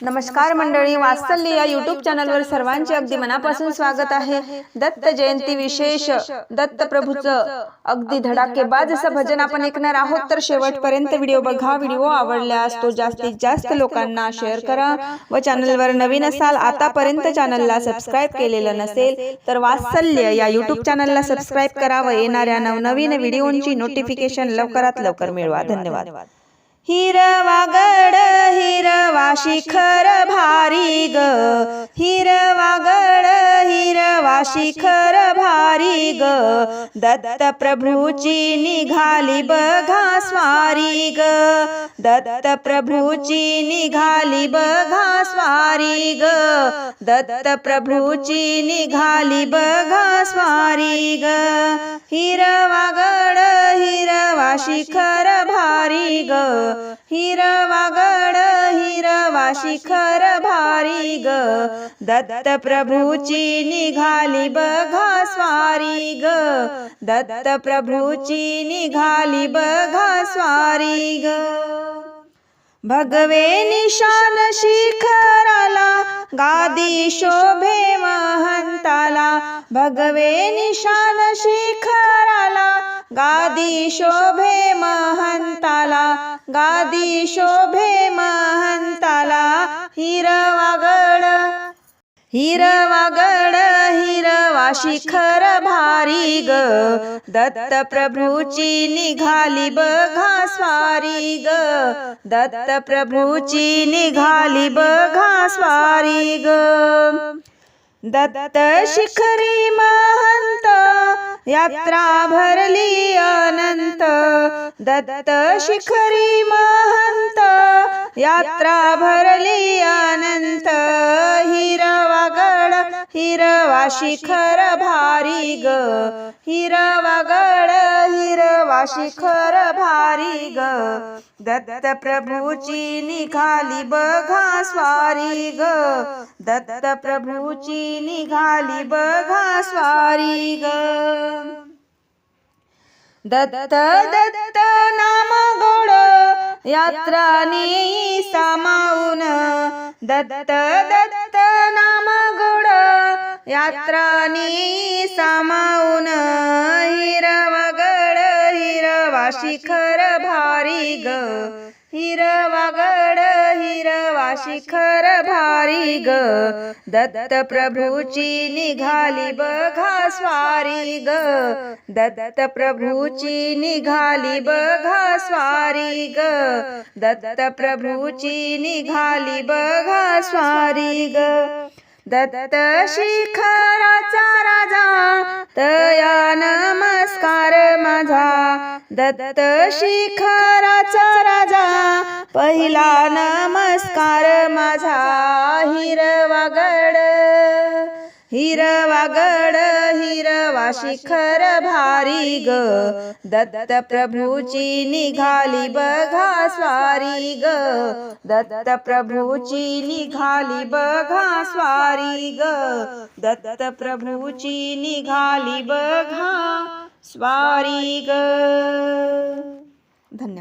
नमस्कार मंडळी वात्सल्य या युट्यूब चॅनलवर सर्वांचे अगदी मनापासून स्वागत आहे. दत्त जयंती विशेष दत्त प्रभूचं अगदी धडाकेबाज असं भजन आपण ऐकणार आहोत. तर शेवटपर्यंत व्हिडिओ बघा व्हिडिओ आवडल्यास तो जास्तीत जास्त लोकांना शेअर करा व चॅनलवर नवीन असाल आतापर्यंत चॅनलला सबस्क्राईब केलेलं नसेल तर वात्सल्य या युट्यूब चॅनलला सबस्क्राईब करा व येणाऱ्या नवनवीन व्हिडिओंची नोटिफिकेशन लवकरात लवकर मिळवा. धन्यवाद. हिरवा गड हिरवा शिखर भारी ग. हिरवा गड शिखर भारी ग. दत्त प्रभूची निघाली बघा स्वारी ग. दत्त प्रभूची निघाली बघा स्वारी ग. दत्त प्रभूची निघाली बघा स्वारी ग. हिरवा गड हिरवा शिखर भारी ग. हिरवा गड हिरवा शिखर भारी ग. दत्त प्रभूची निघाली बघा स्वारी ग. दत्त प्रभूची निघाली बघा स्वारी ग. भगवे निशान शिखराला गादी शोभे महंताला. भगवे निशान शिखराला गादी शोभे महंताला. गादी शोभे महंताला. हिरवागड हिरवागड शिखर भारी ग. दत्त प्रभूची निघाली बघा स्वारी ग. दत्त प्रभूची निघाली बघा स्वारी ग. दत्त शिखरी महंत यात्रा भरली अनंत. दत्त शिखरी महंत यात्रा भरली अनंत. हिरा हिरवा शिखर भारी ग. हिरवा गड हिरवा शिखर भारी ग. दत्त प्रभूची निघाली बघा स्वारी ग. दत्त प्रभूची निघाली बघा स्वारी ग. दत्त दत्त नाम गोड. यात्रा नेई सामावून. दत्त दत्त यात्रानी नेई सामावून हिरवा गड हिरवा शिखर भारी ग. हिरवा गड हिरवा शिखर भारी ग. दत्त प्रभूची निघाली बघा स्वारी ग. दत्त प्रभूची निघाली बघा स्वारी ग. दत्त प्रभूची निघाली बघा स्वारी ग. दत्त शिखराचा राजा तया नमस्कार माझा. दत्त शिखराचा राजा पहिला नमस्कार माझा. हिरवा गड हिरवा गड शिखर भारी ग. दत्त प्रभूची निघाली बघा स्वारी ग. दत्त प्रभूची निघाली बघा स्वारी ग. दत्त प्रभूची निघाली बघा स्वारी ग. धन्यवाद.